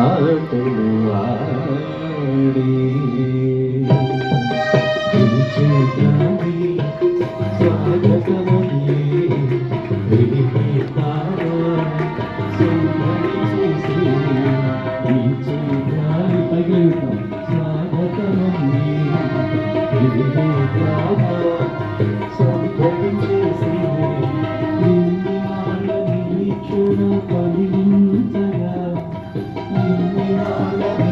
ఆటలు ఆడి స్వాగతమయ్యే Thank you.